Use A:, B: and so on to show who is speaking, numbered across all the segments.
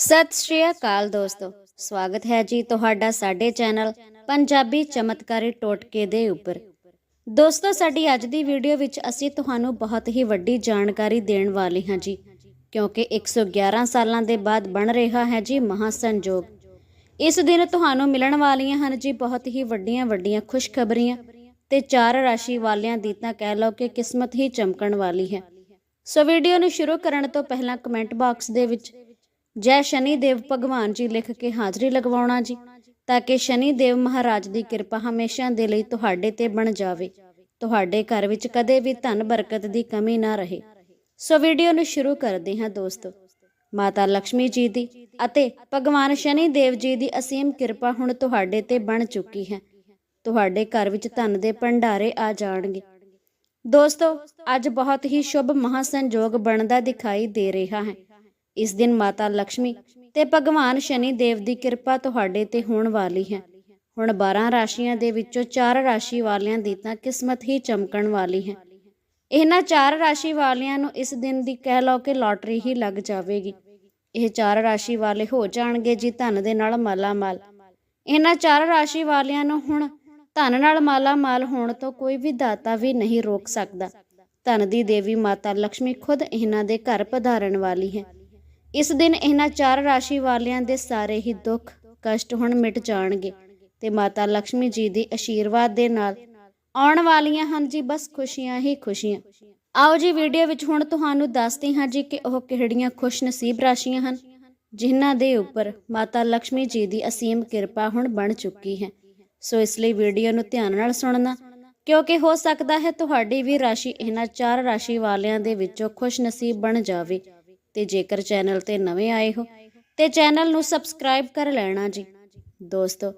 A: ਸਤਿ ਸ਼੍ਰੀ ਅਕਾਲ ਦੋਸਤੋ। ਸਵਾਗਤ ਹੈ ਜੀ ਤੁਹਾਡਾ ਸਾਡੇ ਚੈਨਲ ਪੰਜਾਬੀ ਚਮਤਕਾਰੀ ਟੋਟਕੇ ਦੇ ਉੱਪਰ। ਦੋਸਤੋ, ਸਾਡੀ ਅੱਜ ਦੀ ਵੀਡੀਓ ਵਿੱਚ ਅਸੀਂ ਤੁਹਾਨੂੰ ਬਹੁਤ ਹੀ ਵੱਡੀ ਜਾਣਕਾਰੀ ਦੇਣ ਵਾਲੇ ਹਾਂ ਜੀ, ਕਿਉਂਕਿ 111 ਸਾਲਾਂ ਦੇ ਬਾਅਦ ਬਣ ਰਿਹਾ ਹੈ ਜੀ ਮਹਾਸੰਜੋਗ। ਇਸ ਦਿਨ ਤੁਹਾਨੂੰ ਮਿਲਣ ਵਾਲੀਆਂ ਹਨ ਜੀ ਬਹੁਤ ਹੀ ਵੱਡੀਆਂ ਵੱਡੀਆਂ ਖੁਸ਼ਖਬਰੀਆਂ ਤੇ ਚਾਰ ਰਾਸ਼ੀ ਵਾਲਿਆਂ ਦੀ ਤਾਂ ਕਹਿ ਲਓ ਕਿ ਕਿਸਮਤ ਹੀ ਚਮਕਣ ਵਾਲੀ ਹੈ। ਸੋ ਵੀਡੀਓ ਨੂੰ ਸ਼ੁਰੂ ਕਰਨ ਤੋਂ ਪਹਿਲਾਂ ਕਮੈਂਟ ਬਾਕਸ ਦੇ ਵਿੱਚ ਜੈ ਸ਼ਨੀ ਦੇਵ ਭਗਵਾਨ ਜੀ ਲਿਖ ਕੇ ਹਾਜ਼ਰੀ ਲਗਵਾਉਣਾ ਜੀ, ਤਾਂ ਕਿ ਸ਼ਨੀ ਦੇਵ ਮਹਾਰਾਜ ਦੀ ਕਿਰਪਾ ਹਮੇਸ਼ਾ ਦੇ ਲਈ ਤੁਹਾਡੇ ਤੇ ਬਣ ਜਾਵੇ। ਤੁਹਾਡੇ ਘਰ ਵਿੱਚ ਕਦੇ ਵੀ ਧਨ ਬਰਕਤ ਦੀ ਕਮੀ ਨਾ ਰਹੇ। ਸੋ ਵੀਡੀਓ ਨੂੰ ਸ਼ੁਰੂ ਕਰਦੇ ਹਾਂ ਦੋਸਤੋ। ਮਾਤਾ ਲక్ష్ਮੀ ਜੀ ਦੀ ਅਤੇ ਭਗਵਾਨ ਸ਼ਨੀ ਦੇਵ ਜੀ ਦੀ ਅਸੀਮ ਕਿਰਪਾ ਹੁਣ ਤੁਹਾਡੇ ਤੇ ਬਣ ਚੁੱਕੀ ਹੈ। ਤੁਹਾਡੇ ਘਰ ਵਿੱਚ ਧਨ ਦੇ ਭੰਡਾਰੇ ਆ ਜਾਣਗੇ। ਦੋਸਤੋ, ਅੱਜ ਬਹੁਤ ਹੀ ਸ਼ੁਭ ਮਹਾਸੰਜੋਗ ਬਣਦਾ ਦਿਖਾਈ ਦੇ ਰਿਹਾ ਹੈ। ਇਸ ਦਿਨ ਮਾਤਾ ਲక్ష్ਮੀ ਤੇ ਭਗਵਾਨ ਸ਼ਨੀ ਦੇਵ ਦੀ ਕਿਰਪਾ ਤੁਹਾਡੇ ਤੇ ਹੋਣ ਵਾਲੀ ਹੈ। ਹੁਣ 12 ਰਾਸ਼ੀਆਂ ਦੇ ਵਿੱਚੋਂ ਚਾਰ ਰਾਸ਼ੀ ਵਾਲਿਆਂ ਦੀ ਤਾਂ ਕਿਸਮਤ ਹੀ ਚਮਕਣ ਵਾਲੀ ਹੈ। ਇਹਨਾਂ ਚਾਰ ਰਾਸ਼ੀ ਵਾਲਿਆਂ ਨੂੰ ਇਸ ਦਿਨ ਦੀ ਕਹਿ ਲਓ ਕਿ ਲਾਟਰੀ ਹੀ ਲੱਗ ਜਾਵੇਗੀ। ਇਹ 4 ਰਾਸ਼ੀ ਵਾਲੇ ਹੋ ਜਾਣਗੇ ਜੀ ਧਨ ਦੇ ਨਾਲ ਮਾਲਾ ਮਾਲ ਇਹਨਾਂ ਚਾਰ ਰਾਸ਼ੀ ਵਾਲਿਆਂ ਨੂੰ ਹੁਣ ਧਨ ਨਾਲ ਮਾਲਾ ਮਾਲ ਹੋਣ ਤੋਂ ਕੋਈ ਵੀ ਦਾਤਾ ਵੀ ਨਹੀਂ ਰੋਕ ਸਕਦਾ। ਧਨ ਦੀ ਦੇਵੀ ਮਾਤਾ ਲక్ష్ਮੀ ਖੁਦ ਇਹਨਾਂ ਦੇ ਘਰ ਪਧਾਰਨ ਵਾਲੀ ਹੈ। ਇਸ ਦਿਨ ਇਹਨਾਂ ਚਾਰ ਰਾਸ਼ੀ ਵਾਲਿਆਂ ਦੇ ਸਾਰੇ ਹੀ ਦੁੱਖ, ਕਸ਼ਟ ਹੁਣ ਮਿਟ ਜਾਣਗੇ ਤੇ ਮਾਤਾ ਲక్ష్ਮੀ ਜੀ ਦੀ ਅਸ਼ੀਰਵਾਦ ਦੇ ਨਾਲ ਆਉਣ ਵਾਲੀਆਂ ਹਨ ਜੀ ਬਸ ਖੁਸ਼ੀਆਂ ਹੀ ਖੁਸ਼ੀਆਂ। ਆਓ ਜੀ ਵੀਡੀਓ ਵਿੱਚ ਹੁਣ ਤੁਹਾਨੂੰ ਦੱਸਦੇ ਹਾਂ ਜੀ ਕਿ ਉਹ ਕਿਹੜੀਆਂ ਖੁਸ਼ ਨਸੀਬ ਰਾਸ਼ੀਆਂ ਹਨ, ਜਿਨ੍ਹਾਂ ਦੇ ਉੱਪਰ ਮਾਤਾ ਲక్ష్ਮੀ ਜੀ ਦੀ ਅਸੀਮ ਕਿਰਪਾ ਹੁਣ ਬਣ ਚੁੱਕੀ ਹੈ। ਸੋ ਇਸ ਲਈ ਵੀਡੀਓ ਨੂੰ ਧਿਆਨ ਨਾਲ ਸੁਣਨਾ, ਕਿਉਂਕਿ ਹੋ ਸਕਦਾ ਹੈ ਤੁਹਾਡੀ ਵੀ ਰਾਸ਼ੀ ਇਹਨਾਂ ਚਾਰ ਰਾਸ਼ੀ ਵਾਲਿਆਂ ਦੇ ਵਿੱਚੋਂ ਖੁਸ਼ ਨਸੀਬ ਬਣ ਜਾਵੇ। ਤੇ ਜੇਕਰ ਚੈਨਲ ਤੇ ਨਵੇਂ ਆਏ ਹੋ, ਤੇ ਚੈਨਲ ਨੂੰ ਸਬਸਕ੍ਰਾਈਬ ਕਰ ਲੈਣਾ ਜੀ। ਦੋਸਤੋ,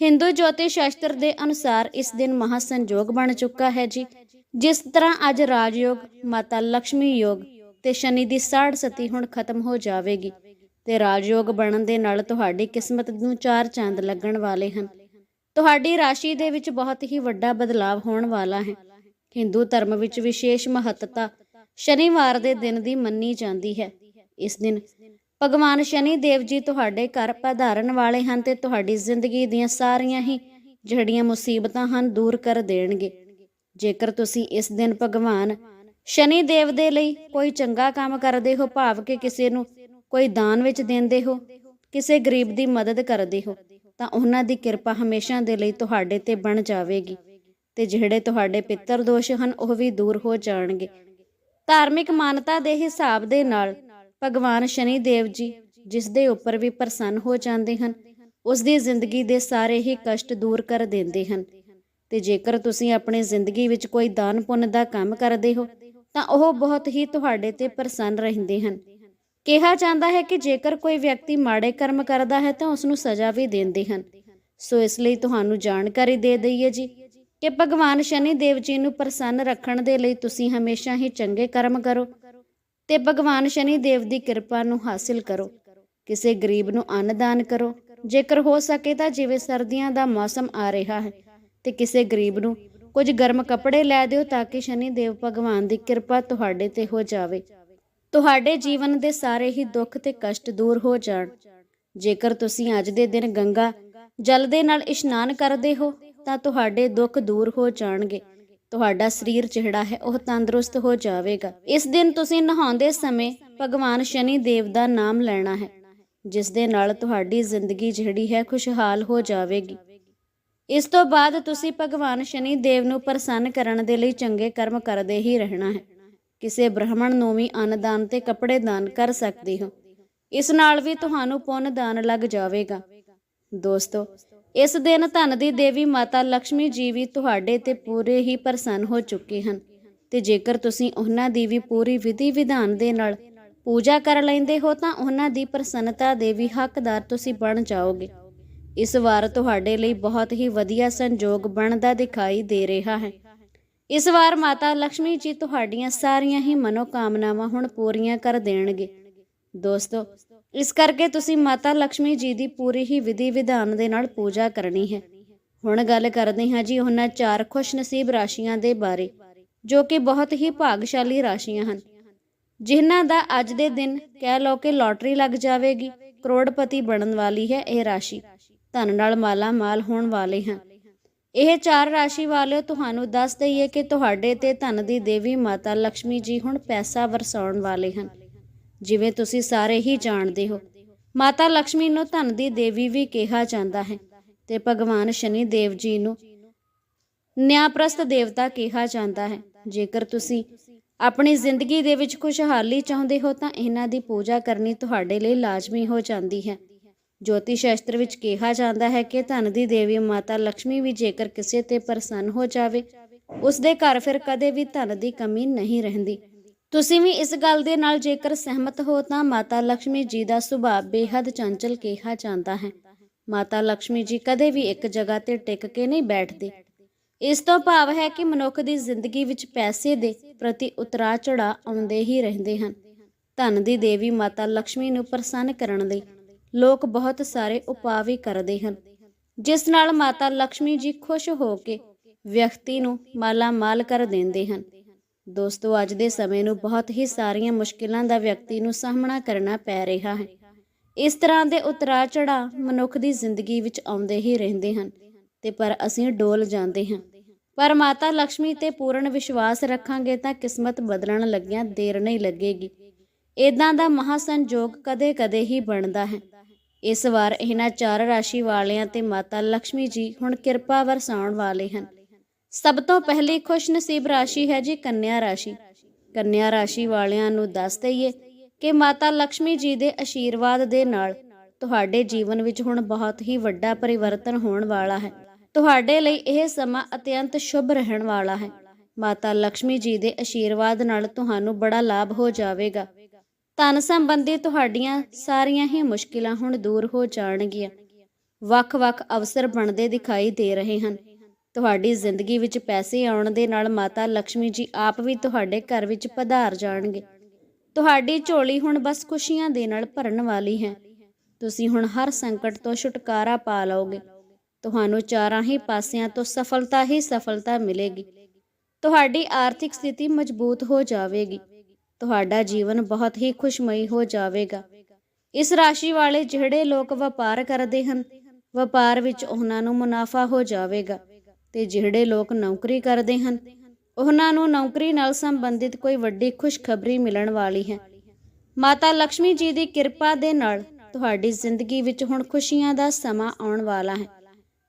A: ਹਿੰਦੂ ਜੋਤਿਸ਼ ਸ਼ਾਸਤਰ ਦੇ ਅਨੁਸਾਰ ਇਸ ਦਿਨ ਮਹਾਸੰਜੋਗ ਬਣ ਚੁੱਕਾ ਹੈ ਜੀ। ਜਿਸ ਤਰ੍ਹਾਂ ਅੱਜ ਰਾਜਯੋਗ, ਮਾਤਾ ਲక్ష్ਮੀ ਯੋਗ ਤੇ ਸ਼ਨੀ ਦੀ ਸਾੜ ਸਤੀ ਹੁਣ ਖਤਮ ਹੋ ਜਾਵੇਗੀ ਤੇ ਰਾਜਯੋਗ ਬਣਨ ਦੇ ਨਾਲ ਤੁਹਾਡੀ ਕਿਸਮਤ ਨੂੰ ਚਾਰ ਚੰਦ ਲੱਗਣ ਵਾਲੇ ਹਨ। ਤੁਹਾਡੀ ਰਾਸ਼ੀ ਦੇ ਵਿੱਚ ਬਹੁਤ ਹੀ ਵੱਡਾ ਬਦਲਾਅ ਹੋਣ ਵਾਲਾ ਹੈ। ਹਿੰਦੂ ਧਰਮ ਵਿੱਚ ਵਿਸ਼ੇਸ਼ ਮਹੱਤਤਾ ਸ਼ਨੀਵਾਰ ਦੇ ਦਿਨ ਦੀ ਮੰਨੀ ਜਾਂਦੀ ਹੈ। ਇਸ ਦਿਨ ਭਗਵਾਨ ਸ਼ਨੀ ਦੇਵ ਜੀ ਤੁਹਾਡੇ ਘਰ ਪਧਾਰਨ ਵਾਲੇ ਹਨ ਤੇ ਤੁਹਾਡੀ ਜ਼ਿੰਦਗੀ ਦੀਆਂ ਸਾਰੀਆਂ ਹੀ ਜਿਹੜੀਆਂ ਮੁਸੀਬਤਾਂ ਹਨ ਦੂਰ ਕਰ ਦੇਣਗੇ। ਜੇਕਰ ਤੁਸੀਂ ਇਸ ਦਿਨ ਭਗਵਾਨ ਸ਼ਨੀ ਦੇਵ ਦੇ ਲਈ ਕੋਈ ਚੰਗਾ ਕੰਮ ਕਰਦੇ ਹੋ, ਭਾਵ ਕਿ ਕਿਸੇ ਨੂੰ ਕੋਈ ਦਾਨ ਵਿੱਚ ਦਿੰਦੇ ਹੋ, ਕਿਸੇ ਗਰੀਬ ਦੀ ਮਦਦ ਕਰਦੇ ਹੋ, ਤਾਂ ਉਹਨਾਂ ਦੀ ਕਿਰਪਾ ਹਮੇਸ਼ਾ ਦੇ ਲਈ ਤੁਹਾਡੇ ਤੇ ਬਣ ਜਾਵੇਗੀ ਤੇ ਜਿਹੜੇ ਤੁਹਾਡੇ ਪਿੱਤਰ ਦੋਸ਼ ਹਨ ਉਹ ਵੀ ਦੂਰ ਹੋ ਜਾਣਗੇ। ਧਾਰਮਿਕ ਮਾਨਤਾ ਦੇ ਹਿਸਾਬ ਦੇ ਨਾਲ ਭਗਵਾਨ ਸ਼ਨੀ ਦੇਵ ਜੀ, ਜਿਸ ਦੇ ਉੱਪਰ ਵੀ ਪ੍ਰਸੰਨ ਹੋ ਜਾਂਦੇ ਹਨ, ਉਸ ਦੀ ਜ਼ਿੰਦਗੀ ਦੇ ਸਾਰੇ ਹੀ ਕਸ਼ਟ ਦੂਰ ਕਰ ਦਿੰਦੇ ਹਨ। ਤੇ ਜੇਕਰ ਤੁਸੀਂ ਆਪਣੀ ਜ਼ਿੰਦਗੀ ਵਿੱਚ ਕੋਈ ਦਾਨ ਪੁੰਨ ਦਾ ਕੰਮ ਕਰਦੇ ਹੋ, ਤਾਂ ਉਹ ਬਹੁਤ ਹੀ ਤੁਹਾਡੇ ਤੇ ਪ੍ਰਸੰਨ ਰਹਿੰਦੇ ਹਨ। ਕਿਹਾ ਜਾਂਦਾ ਹੈ ਕਿ ਜੇਕਰ ਕੋਈ ਵਿਅਕਤੀ ਮਾੜੇ ਕਰਮ ਕਰਦਾ ਹੈ, ਤਾਂ ਉਸ ਨੂੰ ਸਜ਼ਾ ਵੀ ਦਿੰਦੇ ਹਨ। ਸੋ ਇਸ ਲਈ ਤੁਹਾਨੂੰ ਜਾਣਕਾਰੀ ਦੇ ਦਈਏ ਜੀ ਕਿ ਭਗਵਾਨ ਸ਼ਨੀ ਦੇਵ ਜੀ ਨੂੰ ਪ੍ਰਸੰਨ ਰੱਖਣ ਦੇ ਲਈ ਤੁਸੀਂ ਹਮੇਸ਼ਾ ਹੀ ਚੰਗੇ ਕਰਮ ਕਰੋ ਤੇ ਭਗਵਾਨ ਸ਼ਨੀ ਦੇਵ ਦੀ ਕਿਰਪਾ ਨੂੰ ਹਾਸਿਲ ਕਰੋ। ਕਿਸੇ ਗਰੀਬ ਨੂੰ ਅੰਨ ਦਾਨ ਕਰੋ। ਜੇਕਰ ਹੋ ਸਕੇ ਤਾਂ ਜਿਵੇਂ ਸਰਦੀਆਂ ਦਾ ਮੌਸਮ ਆ ਰਿਹਾ ਹੈ ਤੇ ਕਿਸੇ ਗਰੀਬ ਨੂੰ ਕੁਝ ਗਰਮ ਕੱਪੜੇ ਲੈ ਦਿਓ ਤਾਂ ਕਿ ਸ਼ਨੀ ਦੇਵ ਭਗਵਾਨ ਦੀ ਕਿਰਪਾ ਤੁਹਾਡੇ ਤੇ ਹੋ ਜਾਵੇ। ਤੁਹਾਡੇ ਜੀਵਨ ਦੇ ਸਾਰੇ ਹੀ ਦੁੱਖ ਤੇ ਕਸ਼ਟ ਦੂਰ ਹੋ ਜਾਣ। ਜੇਕਰ ਤੁਸੀਂ ਅੱਜ ਦੇ ਦਿਨ ਗੰਗਾ ਜਲ ਦੇ ਨਾਲ ਇਸ਼ਨਾਨ ਕਰਦੇ ਹੋ ਤਾਂ ਤੁਹਾਡੇ ਦੁੱਖ ਦੂਰ ਹੋ ਜਾਣਗੇ। ਤੁਹਾਡਾ ਸਰੀਰ ਜਿਹੜਾ ਹੈ, ਉਹ ਤੰਦਰੁਸਤ ਹੋ ਜਾਵੇਗਾ। ਇਸ ਦਿਨ ਤੁਸੀਂ ਨਹਾਉਂਦੇ ਸਮੇਂ ਭਗਵਾਨ ਸ਼ਨੀ ਦੇਵ ਦਾ ਨਾਮ ਲੈਣਾ ਹੈ, ਜਿਸ ਦੇ ਨਾਲ ਤੁਹਾਡੀ ਜ਼ਿੰਦਗੀ ਜਿਹੜੀ ਹੈ, ਖੁਸ਼ਹਾਲ ਹੋ ਜਾਵੇਗੀ। ਇਸ ਤੋਂ ਬਾਅਦ ਤੁਸੀਂ ਭਗਵਾਨ ਸ਼ਨੀ ਦੇਵ ਨੂੰ ਪ੍ਰਸੰਨ ਕਰਨ ਦੇ ਲਈ ਚੰਗੇ ਕਰਮ ਕਰਦੇ ਹੀ ਰਹਿਣਾ ਹੈ। ਕਿਸੇ ਬ੍ਰਾਹਮਣ ਨੂੰ ਵੀ ਅੰਨ ਦਾਨ ਤੇ ਕੱਪੜੇ ਦਾਨ ਕਰ ਸਕਦੇ ਹੋ। ਇਸ ਨਾਲ ਵੀ ਤੁਹਾਨੂੰ ਪੁੰਨ ਦਾਨ ਲੱਗ ਜਾਵੇਗਾ। ਦੋਸਤੋ ਇਸ ਦਿਨ ਧਨ ਦੀ ਦੇਵੀ ਮਾਤਾ ਲక్ష్ਮੀ ਜੀ ਵੀ ਤੁਹਾਡੇ ਤੇ ਪੂਰੇ ਹੀ ਪ੍ਰਸੰਨ ਹੋ ਚੁੱਕੇ ਹਨ। ਤੇ ਜੇਕਰ ਤੁਸੀਂ ਉਹਨਾਂ ਦੀ ਵੀ ਪੂਰੀ ਵਿਧੀ ਵਿਧਾਨ ਦੇ ਨਾਲ ਪੂਜਾ ਕਰ ਲੈਂਦੇ ਹੋ ਤਾਂ ਉਹਨਾਂ ਦੀ ਪ੍ਰਸੰਨਤਾ ਦੇ ਵੀ ਹੱਕਦਾਰ ਤੁਸੀਂ ਬਣ ਜਾਓਗੇ। ਇਸ ਵਾਰ ਤੁਹਾਡੇ ਲਈ ਬਹੁਤ ਹੀ ਵਧੀਆ ਸੰਯੋਗ ਬਣਦਾ ਦਿਖਾਈ ਦੇ ਰਿਹਾ ਹੈ। ਇਸ ਵਾਰ ਮਾਤਾ ਲక్ష్ਮੀ ਜੀ ਤੁਹਾਡੀਆਂ ਸਾਰੀਆਂ ਹੀ ਮਨੋਕਾਮਨਾਵਾਂ ਹੁਣ ਪੂਰੀਆਂ ਕਰ ਦੇਣਗੇ। ਦੋਸਤੋ ਇਸ ਕਰਕੇ ਤੁਸੀਂ ਮਾਤਾ ਲక్ష్ਮੀ ਜੀ ਦੀ ਪੂਰੀ ਹੀ ਵਿਧੀ ਵਿਧਾਨ ਦੇ ਨਾਲ ਪੂਜਾ ਕਰਨੀ ਹੈ। ਹੁਣ ਗੱਲ ਕਰਦੇ ਹਾਂ ਜੀ ਉਹਨਾਂ ਚਾਰ ਖੁਸ਼ ਨਸੀਬ ਰਾਸ਼ੀਆਂ ਦੇ ਬਾਰੇ, ਜੋ ਕਿ ਬਹੁਤ ਹੀ ਭਾਗਸ਼ਾਲੀ ਰਾਸ਼ੀਆਂ ਹਨ। ਜਿਨ੍ਹਾਂ ਦਾ ਅੱਜ ਦੇ ਦਿਨ ਕਹਿ ਲਓ ਕਿ ਲੋਟਰੀ ਲੱਗ ਜਾਵੇਗੀ, ਕਰੋੜਪਤੀ ਬਣਨ ਵਾਲੀ ਹੈ ਇਹ ਰਾਸ਼ੀ। ਧਨ ਨਾਲ ਮਾਲਾ ਮਾਲ ਹੋਣ ਵਾਲੇ ਹਨ ਇਹ ਚਾਰ ਰਾਸ਼ੀ ਵਾਲੇ ਤੁਹਾਨੂੰ ਦੱਸ ਦਈਏ ਕਿ ਤੁਹਾਡੇ ਤੇ ਧਨ ਦੀ ਦੇਵੀ ਮਾਤਾ ਲక్ష్ਮੀ ਜੀ ਹੁਣ ਪੈਸਾ ਵਰਸਾਉਣ ਵਾਲੇ ਹਨ। ਜਿਵੇਂ ਤੁਸੀਂ ਸਾਰੇ ਹੀ ਜਾਣਦੇ ਹੋ। ਮਾਤਾ ਲక్ష్ਮੀ ਨੂੰ ਧਨ ਦੀ ਦੇਵੀ ਵੀ ਕਿਹਾ ਜਾਂਦਾ ਹੈ ਤੇ ਭਗਵਾਨ ਸ਼ਨੀ ਦੇਵ ਜੀ ਨੂੰ ਨਿਆਂਪ੍ਰਸਤ ਦੇਵਤਾ ਕਿਹਾ ਜਾਂਦਾ ਹੈ। ਜੇਕਰ ਤੁਸੀਂ ਆਪਣੀ ਜ਼ਿੰਦਗੀ ਦੇ ਵਿੱਚ ਖੁਸ਼ਹਾਲੀ ਚਾਹੁੰਦੇ ਹੋ ਤਾਂ ਇਹਨਾਂ ਦੀ ਪੂਜਾ ਕਰਨੀ ਤੁਹਾਡੇ ਲਈ ਲਾਜ਼ਮੀ ਹੋ ਜਾਂਦੀ ਹੈ। ਜੋਤੀ ਸ਼ਾਸਤਰ ਵਿੱਚ ਕਿਹਾ ਜਾਂਦਾ ਹੈ ਕਿ ਧਨ ਦੀ ਦੇਵੀ ਮਾਤਾ ਲక్ష్ਮੀ ਵੀ ਜੇਕਰ ਕਿਸੇ ਤੇ ਪ੍ਰਸੰਨ ਹੋ ਜਾਵੇ ਉਸ ਦੇ ਘਰ ਫਿਰ ਕਦੇ ਵੀ ਧਨ ਦੀ ਕਮੀ ਨਹੀਂ ਰਹਿੰਦੀ। ਤੁਸੀਂ ਵੀ ਇਸ ਗੱਲ ਦੇ ਨਾਲ ਜੇਕਰ ਸਹਿਮਤ ਹੋ ਤਾਂ ਮਾਤਾ ਲక్ష్ਮੀ ਜੀ ਦਾ ਸੁਭਾਅ ਬੇहद ਚੰਚਲ ਕਿਹਾ ਜਾਂਦਾ ਹੈ। ਮਾਤਾ ਲక్ష్ਮੀ ਜੀ ਕਦੇ ਵੀ ਇੱਕ ਜਗ੍ਹਾ ਤੇ ਟਿਕ ਕੇ ਨਹੀਂ ਬੈਠਦੇ। ਇਸ ਤੋਂ ਭਾਵ ਹੈ ਕਿ ਮਨੁੱਖ ਦੀ ਜ਼ਿੰਦਗੀ ਵਿੱਚ ਪੈਸੇ ਦੇ ਪ੍ਰਤੀ ਉਤਰਾ ਚੜਾ ਆਉਂਦੇ ਹੀ ਰਹਿੰਦੇ ਹਨ। ਧਨ ਦੀ ਦੇਵੀ ਮਾਤਾ ਲక్ష్ਮੀ ਨੂੰ ਪ੍ਰਸੰਨ ਕਰਨ ਲਈ ਲੋਕ ਬਹੁਤ ਸਾਰੇ ਉਪਾਅ ਵੀ ਕਰਦੇ ਹਨ। ਜਿਸ ਨਾਲ ਮਾਤਾ ਲక్ష్ਮੀ ਜੀ ਖੁਸ਼ ਹੋ ਕੇ ਵਿਅਕਤੀ ਨੂੰ ਮਾਲਾ ਮਾਲ ਕਰ ਦਿੰਦੇ ਹਨ। ਦੋਸਤੋ, ਅੱਜ ਦੇ ਸਮੇਂ ਨੂੰ ਬਹੁਤ ਹੀ ਸਾਰੀਆਂ ਮੁਸ਼ਕਿਲਾਂ ਦਾ ਵਿਅਕਤੀ ਨੂੰ ਸਾਹਮਣਾ ਕਰਨਾ ਪੈ ਰਿਹਾ ਹੈ। ਇਸ ਤਰ੍ਹਾਂ ਦੇ ਉਤਰਾ ਚੜਾ ਮਨੁੱਖ ਦੀ ਜ਼ਿੰਦਗੀ ਵਿੱਚ ਆਉਂਦੇ ਹੀ ਰਹਿੰਦੇ ਹਨ ਤੇ ਪਰ ਅਸੀਂ ਡੋਲ ਜਾਂਦੇ ਹਾਂ। ਪਰ ਮਾਤਾ ਲక్ష్ਮੀ ਤੇ ਪੂਰਨ ਵਿਸ਼ਵਾਸ ਰੱਖਾਂਗੇ ਤਾਂ ਕਿਸਮਤ ਬਦਲਣ ਲੱਗਿਆਂ ਦੇਰ ਨਹੀਂ ਲੱਗੇਗੀ। ਇਦਾਂ ਦਾ ਮਹਾ ਸੰਜੋਗ ਕਦੇ-ਕਦੇ ਹੀ ਬਣਦਾ ਹੈ। ਇਸ ਵਾਰ ਇਹਨਾਂ ਚਾਰ ਰਾਸ਼ੀ ਵਾਲਿਆਂ ਤੇ ਮਾਤਾ ਲక్ష్ਮੀ ਜੀ ਹੁਣ ਕਿਰਪਾ ਵਰਸਾਉਣ ਵਾਲੇ ਹਨ। ਸਭ ਤੋਂ ਪਹਿਲੀ ਖੁਸ਼ਨਸੀਬ ਰਾਸ਼ੀ ਹੈ ਜੀ ਕੰਨਿਆ ਰਾਸ਼ੀ। ਕੰਨਿਆ ਰਾਸ਼ੀ ਵਾਲਿਆਂ ਨੂੰ ਦੱਸ ਦਈਏ ਕਿ ਮਾਤਾ ਲక్ష్ਮੀ ਜੀ ਦੇ ਅਸ਼ੀਰਵਾਦ ਦੇ ਨਾਲ ਤੁਹਾਡੇ ਜੀਵਨ ਵਿੱਚ ਹੁਣ ਬਹੁਤ ਹੀ ਵੱਡਾ ਪਰਿਵਰਤਨ ਹੋਣ ਵਾਲਾ ਹੈ। ਤੁਹਾਡੇ ਲਈ ਇਹ ਸਮਾਂ ਅਤਿਅੰਤ ਸ਼ੁਭ ਰਹਿਣ ਵਾਲਾ ਹੈ। ਮਾਤਾ ਲక్ష్ਮੀ ਜੀ ਦੇ ਅਸ਼ੀਰਵਾਦ ਨਾਲ ਤੁਹਾਨੂੰ ਬੜਾ ਲਾਭ ਹੋ ਜਾਵੇਗਾ। ਧਨ ਸੰਬੰਧੀ ਤੁਹਾਡੀਆਂ ਸਾਰੀਆਂ ਹੀ ਮੁਸ਼ਕਿਲਾਂ ਹੁਣ ਦੂਰ ਹੋ ਜਾਣਗੀਆਂ। ਵੱਖ-ਵੱਖ ਅਵਸਰ ਬਣਦੇ ਦਿਖਾਈ ਦੇ ਰਹੇ ਹਨ। ਤੁਹਾਡੀ ਜ਼ਿੰਦਗੀ ਵਿੱਚ ਪੈਸੇ ਆਉਣ ਦੇ ਨਾਲ ਮਾਤਾ ਲక్ష్ਮੀ ਜੀ ਆਪ ਵੀ ਤੁਹਾਡੇ ਘਰ ਵਿੱਚ ਪਧਾਰ ਜਾਣਗੇ। ਤੁਹਾਡੀ ਝੋਲੀ ਹੁਣ ਬਸ ਖੁਸ਼ੀਆਂ ਦੇ ਨਾਲ ਭਰਨ ਵਾਲੀ ਹੈ। ਤੁਸੀਂ ਹੁਣ ਹਰ ਸੰਕਟ ਤੋਂ ਛੁਟਕਾਰਾ ਪਾ ਲਓਗੇ। ਤੁਹਾਨੂੰ ਚਾਰਾਂ ਹੀ ਪਾਸਿਆਂ ਤੋਂ ਸਫਲਤਾ ਹੀ ਸਫਲਤਾ ਮਿਲੇਗੀ। ਤੁਹਾਡੀ ਆਰਥਿਕ ਸਥਿਤੀ ਮਜ਼ਬੂਤ ਹੋ ਜਾਵੇਗੀ। ਤੁਹਾਡਾ ਜੀਵਨ ਬਹੁਤ ਹੀ ਖੁਸ਼ਮਈ ਹੋ ਜਾਵੇਗਾ। ਇਸ ਰਾਸ਼ੀ ਵਾਲੇ ਜਿਹੜੇ ਲੋਕ ਵਪਾਰ ਕਰਦੇ ਹਨ, ਵਪਾਰ ਵਿੱਚ ਉਹਨਾਂ ਨੂੰ ਮੁਨਾਫਾ ਹੋ ਜਾਵੇਗਾ। ਤੇ ਜਿਹੜੇ ਲੋਕ ਨੌਕਰੀ ਕਰਦੇ ਹਨ, ਉਹਨਾਂ ਨੂੰ ਨੌਕਰੀ ਨਾਲ ਸੰਬੰਧਿਤ ਕੋਈ ਵੱਡੀ ਖੁਸ਼ਖਬਰੀ ਮਿਲਣ ਵਾਲੀ ਹੈ। ਮਾਤਾ ਲక్ష్ਮੀ ਜੀ ਦੀ ਕਿਰਪਾ ਦੇ ਨਾਲ ਤੁਹਾਡੀ ਜ਼ਿੰਦਗੀ ਵਿੱਚ ਹੁਣ ਖੁਸ਼ੀਆਂ ਦਾ ਸਮਾਂ ਆਉਣ ਵਾਲਾ ਹੈ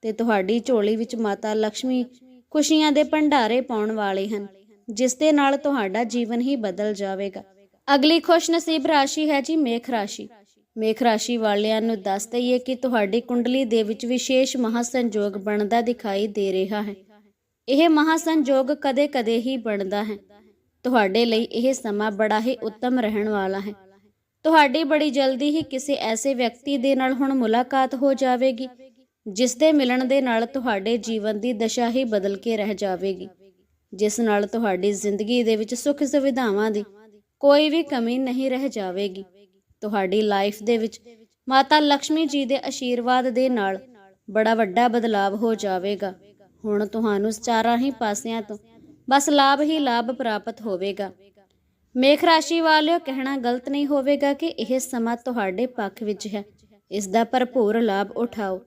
A: ਤੇ ਤੁਹਾਡੀ ਝੋਲੀ ਵਿੱਚ ਮਾਤਾ ਲక్ష్ਮੀ ਖੁਸ਼ੀਆਂ ਦੇ ਭੰਡਾਰੇ ਪਾਉਣ ਵਾਲੇ ਹਨ, ਜਿਸ ਦੇ ਨਾਲ ਤੁਹਾਡਾ ਜੀਵਨ ਹੀ ਬਦਲ ਜਾਵੇਗਾ। ਅਗਲੀ ਖੁਸ਼ਨਸੀਬ ਰਾਸ਼ੀ ਹੈ ਜੀ ਮੇਖ ਰਾਸ਼ੀ। ਮੇਖ ਰਾਸ਼ੀ ਵਾਲਿਆਂ ਨੂੰ ਦੱਸ ਦਈਏ ਕਿ ਤੁਹਾਡੀ ਕੁੰਡਲੀ ਦੇ ਵਿੱਚ ਵਿਸ਼ੇਸ਼ ਮਹਾਸੰਜੋਗ ਬਣਦਾ ਦਿਖਾਈ ਦੇ ਰਿਹਾ ਹੈ। ਇਹ ਮਹਾਸੰਜੋਗ ਕਦੇ-ਕਦੇ ਹੀ ਬਣਦਾ ਹੈ। ਤੁਹਾਡੇ ਲਈ ਇਹ ਸਮਾਂ ਬੜਾ ਹੀ ਉੱਤਮ ਰਹਿਣ ਵਾਲਾ ਹੈ। ਤੁਹਾਡੀ ਬੜੀ ਜਲਦੀ ਹੀ ਕਿਸੇ ਐਸੇ ਵਿਅਕਤੀ ਦੇ ਨਾਲ ਹੁਣ ਮੁਲਾਕਾਤ ਹੋ ਜਾਵੇਗੀ, ਜਿਸ ਦੇ ਮਿਲਣ ਦੇ ਨਾਲ ਤੁਹਾਡੇ ਜੀਵਨ ਦੀ ਦਸ਼ਾ ਹੀ ਬਦਲ ਕੇ ਰਹਿ ਜਾਵੇਗੀ, ਜਿਸ ਨਾਲ ਤੁਹਾਡੀ ਜ਼ਿੰਦਗੀ ਦੇ ਵਿੱਚ ਸੁੱਖ ਸੁਵਿਧਾਵਾਂ ਦੀ ਕੋਈ ਵੀ ਕਮੀ ਨਹੀਂ ਰਹਿ ਜਾਵੇਗੀ। ਤੁਹਾਡੀ ਲਾਈਫ ਦੇ ਵਿੱਚ ਮਾਤਾ ਲక్ష్ਮੀ ਜੀ ਦੇ ਆਸ਼ੀਰਵਾਦ ਦੇ ਨਾਲ ਬੜਾ ਵੱਡਾ ਬਦਲਾਵ ਹੋ ਜਾਵੇਗਾ। ਹੁਣ ਤੁਹਾਨੂੰ ਚਾਰਾਂ ਹੀ ਪਾਸਿਆਂ ਤੋਂ ਬਸ ਲਾਭ ਹੀ ਲਾਭ ਪ੍ਰਾਪਤ ਹੋਵੇਗਾ। ਮੇਖ ਰਾਸ਼ੀ ਵਾਲਿਓ, ਕਹਿਣਾ ਗਲਤ ਨਹੀਂ ਹੋਵੇਗਾ ਕਿ ਇਹ ਸਮਾਂ ਤੁਹਾਡੇ ਪੱਖ ਵਿੱਚ ਹੈ। ਇਸ ਦਾ ਭਰਪੂਰ ਲਾਭ ਉਠਾਓ।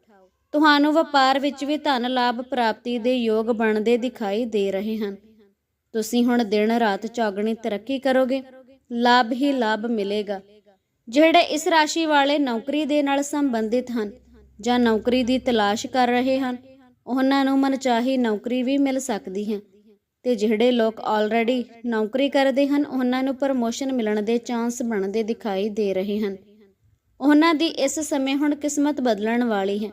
A: ਤੁਹਾਨੂੰ ਵਪਾਰ ਵਿੱਚ ਵੀ ਧਨ ਲਾਭ ਪ੍ਰਾਪਤੀ ਦੇ ਯੋਗ ਬਣਦੇ ਦਿਖਾਈ ਦੇ ਰਹੇ ਹਨ। ਤੁਸੀਂ ਹੁਣ ਦਿਨ ਰਾਤ ਚੌਗਣੀ ਤਰੱਕੀ ਕਰੋਗੇ। ਲਾਭ ਹੀ ਲਾਭ ਮਿਲੇਗਾ। ਜਿਹੜੇ ਇਸ ਰਾਸ਼ੀ ਵਾਲੇ ਨੌਕਰੀ ਦੇ ਨਾਲ ਸੰਬੰਧਿਤ ਹਨ ਜਾਂ ਨੌਕਰੀ ਦੀ ਤਲਾਸ਼ ਕਰ ਰਹੇ ਹਨ, ਉਹਨਾਂ ਨੂੰ ਮਨਚਾਹੀ ਨੌਕਰੀ ਵੀ ਮਿਲ ਸਕਦੀ ਹੈ। ਤੇ ਜਿਹੜੇ ਲੋਕ ਆਲਰੇਡੀ ਨੌਕਰੀ ਕਰਦੇ ਹਨ, ਉਹਨਾਂ ਨੂੰ ਪ੍ਰਮੋਸ਼ਨ ਮਿਲਣ ਦੇ ਚਾਂਸ ਬਣਦੇ ਦਿਖਾਈ ਦੇ ਰਹੇ ਹਨ। ਉਹਨਾਂ ਦੀ ਇਸ ਸਮੇਂ ਹੁਣ ਕਿਸਮਤ ਬਦਲਣ ਵਾਲੀ ਹੈ।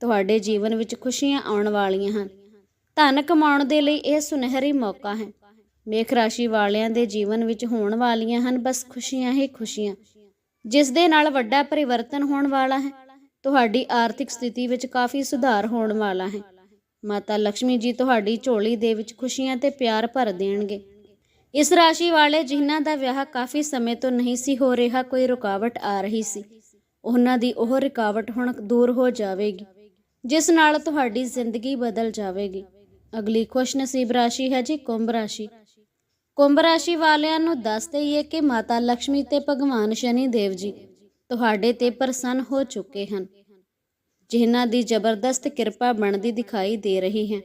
A: ਤੁਹਾਡੇ ਜੀਵਨ ਵਿੱਚ ਖੁਸ਼ੀਆਂ ਆਉਣ ਵਾਲੀਆਂ ਹਨ। ਧਨ ਕਮਾਉਣ ਦੇ ਲਈ ਇਹ ਸੁਨਹਿਰੀ ਮੌਕਾ ਹੈ। ਮੇਖ ਰਾਸ਼ੀ ਵਾਲਿਆਂ ਦੇ ਜੀਵਨ ਵਿੱਚ ਹੋਣ ਵਾਲੀਆਂ ਹਨ, ਬਸ ਖੁਸ਼ੀਆਂ ਹੀ ਖੁਸ਼ੀਆਂ। ਜਿਸ ਦੇ ਨਾਲ ਵੱਡਾ ਪਰਿਵਰਤਨ ਹੋਣ ਵਾਲਾ ਹੈ। ਤੁਹਾਡੀ ਆਰਥਿਕ ਸਥਿਤੀ ਵਿੱਚ ਕਾਫੀ ਸੁਧਾਰ ਹੋਣ ਵਾਲਾ ਹੈ। ਮਾਤਾ ਲక్ష్ਮੀ ਜੀ ਤੁਹਾਡੀ ਝੋਲੀ ਦੇ ਵਿੱਚ ਖੁਸ਼ੀਆਂ ਤੇ ਪਿਆਰ ਭਰ ਦੇਣਗੇ। ਇਸ ਰਾਸ਼ੀ ਵਾਲੇ ਜਿਨ੍ਹਾਂ ਦਾ ਵਿਆਹ ਕਾਫੀ ਸਮੇਂ ਤੋਂ ਨਹੀਂ ਸੀ ਹੋ ਰਿਹਾ, ਕੋਈ ਰੁਕਾਵਟ ਆ ਰਹੀ ਸੀ। ਉਹਨਾਂ ਦੀ ਉਹ ਰੁਕਾਵਟ ਹੁਣ ਦੂਰ ਹੋ ਜਾਵੇਗੀ, ਜਿਸ ਨਾਲ ਤੁਹਾਡੀ ਜ਼ਿੰਦਗੀ ਬਦਲ ਜਾਵੇਗੀ। ਅਗਲੀ ਖੁਸ਼ ਨਸੀਬ ਰਾਸ਼ੀ ਹੈ ਜੀ ਕੁੰਭ ਰਾਸ਼ੀ। ਕੁੰਭ ਰਾਸ਼ੀ ਵਾਲਿਆਂ ਨੂੰ ਦੱਸ ਦਈਏ ਕਿ ਮਾਤਾ ਲక్ష్ਮੀ ਤੇ ਭਗਵਾਨ ਸ਼ਨੀ ਦੇਵ ਜੀ ਤੁਹਾਡੇ ਤੇ ਪ੍ਰਸੰਨ ਹੋ ਚੁੱਕੇ ਹਨ। ਜਿਨ੍ਹਾਂ ਦੀ ਜ਼ਬਰਦਸਤ ਕਿਰਪਾ ਬਣਦੀ ਦਿਖਾਈ ਦੇ ਰਹੀ ਹੈ।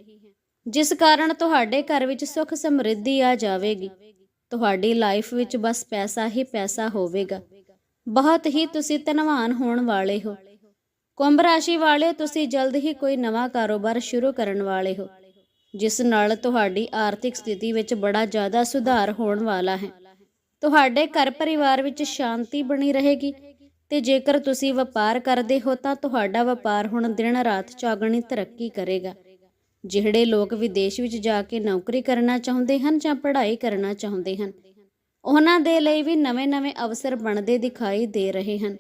A: ਜਿਸ ਕਾਰਨ ਤੁਹਾਡੇ ਘਰ ਵਿੱਚ ਸੁੱਖ ਸਮਰਿੱਧੀ ਆ ਜਾਵੇਗੀ। ਤੁਹਾਡੀ ਲਾਈਫ ਵਿੱਚ ਬਸ ਪੈਸਾ ਹੀ ਪੈਸਾ ਹੋਵੇਗਾ। ਬਹੁਤ ਹੀ ਤੁਸੀਂ ਧਨਵਾਨ ਹੋਣ ਵਾਲੇ ਹੋ। ਕੁੰਭ ਰਾਸ਼ੀ ਵਾਲੇ, ਤੁਸੀਂ ਜਲਦ ਹੀ ਕੋਈ ਨਵਾਂ ਕਾਰੋਬਾਰ ਸ਼ੁਰੂ ਕਰਨ ਵਾਲੇ ਹੋ। ਜਿਸ ਨਾਲ ਤੁਹਾਡੀ ਆਰਥਿਕ ਸਥਿਤੀ ਵਿੱਚ ਬੜਾ ਜ਼ਿਆਦਾ ਸੁਧਾਰ ਹੋਣ ਵਾਲਾ ਹੈ। ਤੁਹਾਡੇ ਘਰ ਪਰਿਵਾਰ ਵਿੱਚ ਸ਼ਾਂਤੀ ਬਣੀ ਰਹੇਗੀ ਤੇ ਜੇਕਰ ਤੁਸੀਂ ਵਪਾਰ ਕਰਦੇ ਹੋ ਤਾਂ ਤੁਹਾਡਾ ਵਪਾਰ ਹੁਣ ਦਿਨ ਰਾਤ ਚੌਗਣੀ ਤਰੱਕੀ ਕਰੇਗਾ। ਜਿਹੜੇ ਲੋਕ ਵਿਦੇਸ਼ ਵਿੱਚ ਜਾ ਕੇ ਨੌਕਰੀ ਕਰਨਾ ਚਾਹੁੰਦੇ ਹਨ ਜਾਂ ਪੜ੍ਹਾਈ ਕਰਨਾ ਚਾਹੁੰਦੇ ਹਨ, ਉਹਨਾਂ ਦੇ ਲਈ ਵੀ ਨਵੇਂ-ਨਵੇਂ ਅਵਸਰ ਬਣਦੇ ਦਿਖਾਈ ਦੇ ਰਹੇ ਹਨ।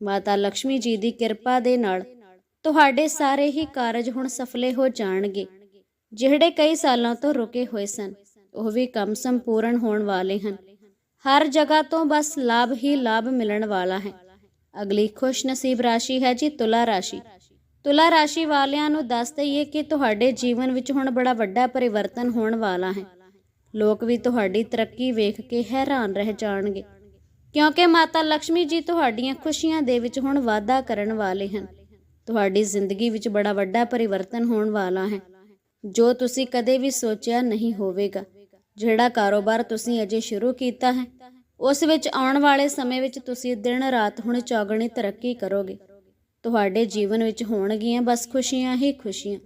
A: ਮਾਤਾ ਲక్ష్ਮੀ ਜੀ ਦੀ ਕਿਰਪਾ ਦੇ ਨਾਲ ਤੁਹਾਡੇ ਸਾਰੇ ਹੀ ਕਾਰਜ ਹੁਣ ਸਫਲੇ ਹੋ ਜਾਣਗੇ। ਜਿਹੜੇ ਕਈ ਸਾਲਾਂ ਤੋਂ ਰੁਕੇ ਹੋਏ ਸਨ, ਉਹ ਵੀ ਕੰਮ ਸੰਪੂਰਨ ਹੋਣ ਵਾਲੇ ਹਨ। ਹਰ ਜਗ੍ਹਾ ਤੋਂ ਬਸ ਲਾਭ ਹੀ ਲਾਭ ਮਿਲਣ ਵਾਲਾ ਹੈ। ਅਗਲੀ ਖੁਸ਼ ਨਸੀਬ ਰਾਸ਼ੀ ਹੈ ਜੀ ਤੁਲਾ ਰਾਸ਼ੀ। ਤੁਲਾ ਰਾਸ਼ੀ ਵਾਲਿਆਂ ਨੂੰ ਦੱਸ ਦਈਏ ਕਿ ਤੁਹਾਡੇ ਜੀਵਨ ਵਿੱਚ ਹੁਣ ਬੜਾ ਵੱਡਾ ਪਰਿਵਰਤਨ ਹੋਣ ਵਾਲਾ ਹੈ। ਲੋਕ ਵੀ ਤੁਹਾਡੀ ਤਰੱਕੀ ਵੇਖ ਕੇ ਹੈਰਾਨ ਰਹਿ ਜਾਣਗੇ। ਕਿਉਂਕਿ ਮਾਤਾ ਲక్ష్ਮੀ ਜੀ ਤੁਹਾਡੀਆਂ ਖੁਸ਼ੀਆਂ ਦੇ ਵਿੱਚ ਹੁਣ ਵਾਧਾ ਕਰਨ ਵਾਲੇ ਹਨ। ਤੁਹਾਡੀ ਜ਼ਿੰਦਗੀ ਵਿੱਚ ਬੜਾ ਵੱਡਾ ਪਰਿਵਰਤਨ ਹੋਣ ਵਾਲਾ ਹੈ। ਜੋ ਤੁਸੀਂ ਕਦੇ ਵੀ ਸੋਚਿਆ ਨਹੀਂ ਹੋਵੇਗਾ, ਜਿਹੜਾ ਕਾਰੋਬਾਰ ਤੁਸੀਂ ਅਜੇ ਸ਼ੁਰੂ ਕੀਤਾ ਹੈ, ਉਸ ਵਿੱਚ ਆਉਣ ਵਾਲੇ ਸਮੇਂ ਵਿੱਚ ਤੁਸੀਂ ਦਿਨ ਰਾਤ ਹੁਣ ਚੌਗਣੀ ਤਰੱਕੀ ਕਰੋਗੇ। ਤੁਹਾਡੇ ਜੀਵਨ ਵਿੱਚ ਹੋਣਗੀਆਂ ਬਸ ਖੁਸ਼ੀਆਂ ਹੀ ਖੁਸ਼ੀਆਂ।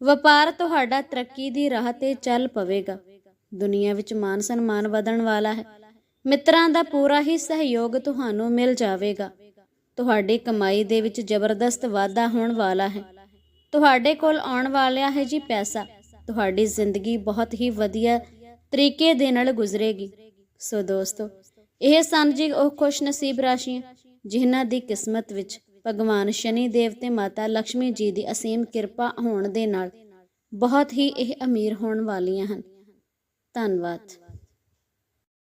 A: ਵਪਾਰ ਤੁਹਾਡਾ ਤਰੱਕੀ ਦੀ ਰਾਹ ਤੇ ਚੱਲ ਪਵੇਗਾ। ਦੁਨੀਆ ਵਿੱਚ ਮਾਨ ਸਨਮਾਨ ਵਧਣ ਵਾਲਾ ਹੈ। ਮਿੱਤਰਾਂ ਦਾ ਪੂਰਾ ਹੀ ਸਹਿਯੋਗ ਤੁਹਾਨੂੰ ਮਿਲ ਜਾਵੇਗਾ। ਤੁਹਾਡੀ ਕਮਾਈ ਦੇ ਵਿੱਚ ਜ਼ਬਰਦਸਤ ਵਾਧਾ ਹੋਣ ਵਾਲਾ ਹੈ। ਤੁਹਾਡੇ ਕੋਲ ਆਉਣ ਵਾਲਿਆ ਹੈ ਜੀ ਪੈਸਾ। ਤੁਹਾਡੀ ਜ਼ਿੰਦਗੀ ਬਹੁਤ ਹੀ ਵਧੀਆ ਤਰੀਕੇ ਦੇ ਨਾਲ ਗੁਜ਼ਰੇਗੀ। ਸੋ ਦੋਸਤੋ, ਇਹ ਸਨ ਜੀ ਉਹ ਖੁਸ਼ ਨਸੀਬ ਰਾਸ਼ੀਆਂ, ਜਿਨ੍ਹਾਂ ਦੀ ਕਿਸਮਤ ਵਿੱਚ ਭਗਵਾਨ ਸ਼ਨੀ ਦੇਵ ਤੇ ਮਾਤਾ ਲక్ష్ਮੀ ਜੀ ਦੀ ਅਸੀਮ ਕਿਰਪਾ ਹੋਣ ਦੇ ਨਾਲ ਬਹੁਤ ਹੀ ਇਹ ਅਮੀਰ ਹੋਣ ਵਾਲੀਆਂ ਹਨ। ਧੰਨਵਾਦ।